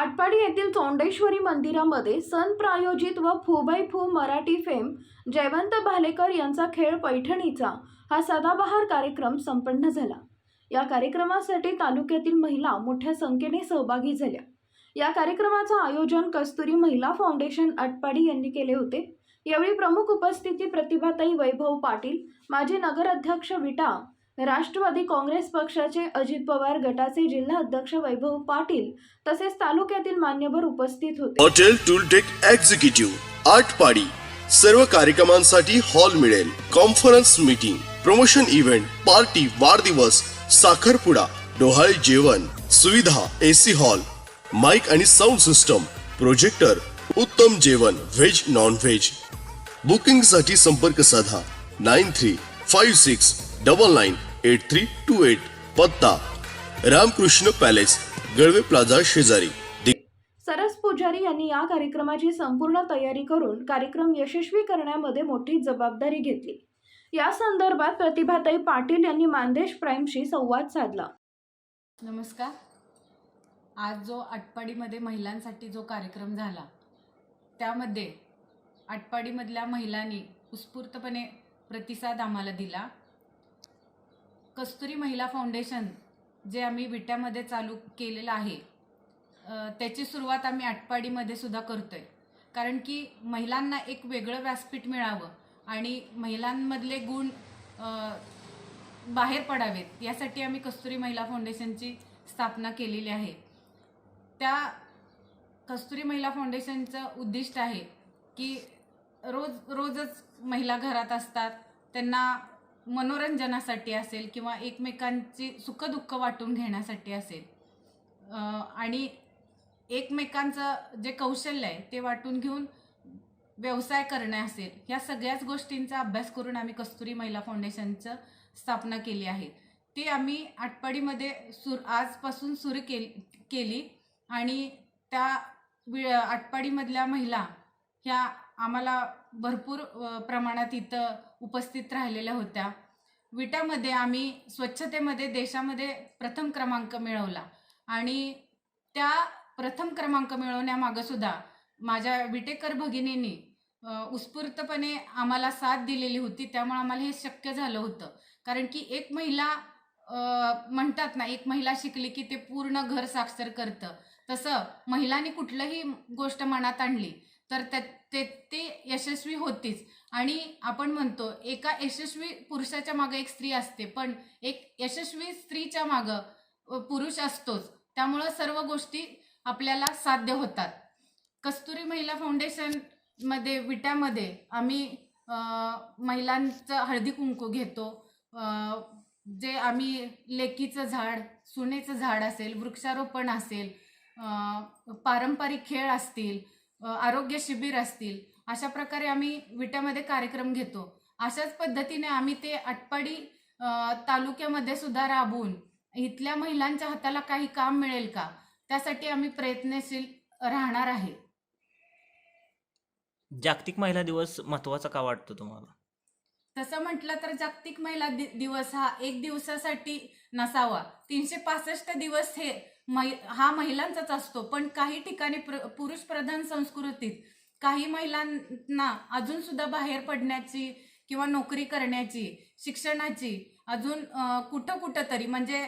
आटपाडी येथील चोंडेश्वरी मंदिरामध्ये सण प्रायोजित व फुबाई फू मराठी फेम जयवंत भालेकर यांचा खेळ पैठणीचा हा सदाबहार कार्यक्रम संपन्न झाला. या कार्यक्रमासाठी तालुक्यातील महिला मोठ्या संख्येने सहभागी झाल्या. या कार्यक्रमाचं आयोजन कस्तुरी महिला फाउंडेशन आटपाडी यांनी केले होते. यावेळी प्रमुख उपस्थिती प्रतिभाताई वैभव पाटील माजी नगराध्यक्ष विटा राष्ट्रवादी काँग्रेस पक्षाचे अजित पवार गटाचे जिल्हा अध्यक्ष वैभव पाटील तसेच तालुक्यातील मान्यवर उपस्थित होते. हॉटेल टूलटेक एक्झिक्युटिव्ह आठ पाडी. सर्व कार्यक्रमांसाठी हॉल मिळेल. Conference meeting promotion event party वाढदिवस साखरपुडा डोहाळे जेवण सुविधा एसी हॉल माइक आणि साऊंड सिस्टम प्रोजेक्टर उत्तम जेवण व्हेज नॉन व्हेज बुकिंगसाठी संपर्क साधा. Nine three five six double nine eight three two eight पत्ता रामकृष्ण पॅलेस गळवे प्लाझा शेजारी. सरस पुजारी यांनी या कार्यक्रमाची संपूर्ण तयारी करून कार्यक्रम यशस्वी करण्यामध्ये मोठी जबाबदारी घेतली. या संदर्भात प्रतिभाताई पाटील यांनी मानदेश प्राईमशी संवाद साधला. नमस्कार. आज जो आटपाडीमध्ये महिलांसाठी जो कार्यक्रम झाला त्यामध्ये आटपाडीमधल्या महिलांनी उत्स्फूर्तपणे प्रतिसाद आम्हाला दिला. कस्तुरी महिला फाउंडेशन जे आम्ही विट्यामध्ये चालू केलेलं आहे त्याची सुरुवात आम्ही आटपाडीमध्ये सुद्धा करतो आहे कारण की महिलांना एक वेगळं व्यासपीठ मिळावं आणि महिलांमधले गुण बाहेर पडावेत यासाठी आम्ही कस्तुरी महिला फाउंडेशनची स्थापना केलेली आहे. त्या कस्तुरी महिला फाउंडेशनचं उद्दिष्ट आहे की रोज रोजच महिला घरात असतात त्यांना मनोरंजनासाठी असेल किंवा एकमेकांची सुखदुःख वाटून घेण्यासाठी असेल. आणि एकमेकांचं जे कौशल्य आहे ते वाटून घेऊन व्यवसाय करणे असेल ह्या सगळ्याच गोष्टींचा अभ्यास करून आम्ही कस्तुरी महिला फाउंडेशनचं स्थापना केली आहे. ती आम्ही आटपाडीमध्ये सुर आजपासून सुरू केली केली आणि त्या वि आटपाडीमधल्या महिला ह्या आम्हाला भरपूर प्रमाणात इथं उपस्थित राहिलेल्या होत्या. विटामध्ये आम्ही स्वच्छतेमध्ये देशामध्ये प्रथम क्रमांक मिळवला. आणि त्या प्रथम क्रमांक मिळवण्यामागंसुद्धा माझ्या विटेकर भगिनींनी उत्स्फूर्तपणे आम्हाला साथ दिलेली होती. त्यामुळे आम्हाला हे शक्य झालं होतं. कारण की एक महिला म्हणतात ना एक महिला शिकली की ते पूर्ण घर साक्षर करतं. तसं महिलांनी कुठलंही गोष्ट मनात आणली तर त्या ते ते यशस्वी होतीच. आणि आपण म्हणतो एका यशस्वी पुरुषाच्या मागं एक स्त्री असते पण एक यशस्वी स्त्रीच्या मागं पुरुष असतोच. त्यामुळं सर्व गोष्टी आपल्याला साध्य होतात. कस्तुरी महिला फाउंडेशनमध्ये विट्यामध्ये आम्ही महिलांचं हळदी कुंकू घेतो. जे आम्ही लेकीचं झाड सुनेचं झाड असेल वृक्षारोपण असेल पारंपरिक खेळ असतील आरोग्य शिबिर असतील अशा प्रकारे आम्ही विट्यामध्ये कार्यक्रम घेतो. अशाच पद्धतीने आम्ही ते आटपाडी तालुक्यामध्ये सुद्धा राबवून इथल्या महिलांच्या हाताला काही काम मिळेल का? त्यासाठी आम्ही प्रयत्नशील राहणार आहे. जागतिक महिला दिवस महत्त्वाचा का वाटतो तुम्हाला? तसं म्हटलं तर जागतिक महिला दिवस हा एक दिवसासाठी नसावा. तीनशे पासष्ट दिवस हे हा महिलांचाच असतो. पण काही ठिकाणी प्र पुरुष प्रधान संस्कृतीत काही महिलांना अजून सुद्धा बाहेर पडण्याची किंवा नोकरी करण्याची शिक्षणाची अजून कुठं कुठं तरी म्हणजे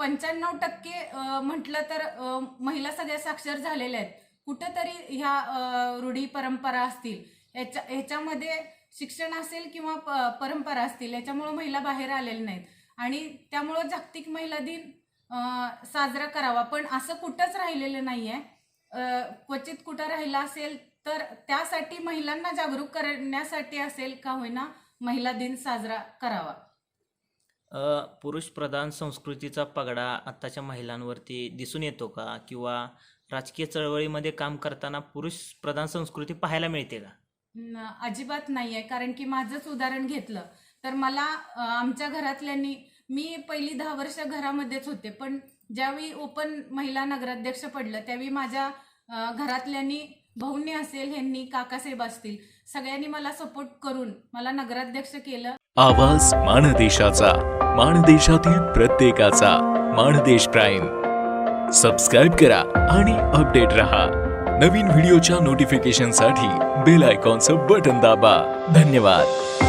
पंच्याण्णव टक्के म्हटलं तर महिला सगळ्या साक्षर झालेल्या आहेत. कुठंतरी ह्या रूढी परंपरा असतील याच्या ह्याच्यामध्ये शिक्षण असेल किंवा प- परंपरा असतील याच्यामुळं महिला बाहेर आलेल्या नाहीत. आणि त्यामुळं जागतिक महिला दिन साजरा करावा. पण असं कुठंच राहिलेलं नाही आहे क्वचित कुठं राहिला असेल तर त्यासाठी महिलांना जागरूक करण्यासाठी असेल का होईना महिला दिन साजरा करावा. पुरुष प्रधान संस्कृतीचा पगडा आत्ताच्या महिलांवरती दिसून येतो का? किंवा राजकीय चळवळीमध्ये काम करताना पुरुष प्रधान संस्कृती पाहायला मिळते का? अजिबात नाही आहे कारण की माझंच उदाहरण घेतलं. तर मला आमच्या घरातल्यांनी मी पहिली दहा वर्ष घरामध्येच होते पण ज्यावेळी ओपन महिला नगराध्यक्ष पडलं त्यावेळी माझ्या घरातल्यांनी भाऊंनी असेल ह्यांनी काकासाहेब असतील सगळ्यांनी मला सपोर्ट करून मला नगराध्यक्ष केलं. आवाज माणदेशाचा माणदेशातील प्रत्येकाचा माणदेश प्राईम. सबस्क्राईब करा आणि अपडेट रहा. नवीन व्हिडिओच्या नोटिफिकेशनसाठी बेल आयकॉनचं बटन दाबा. धन्यवाद.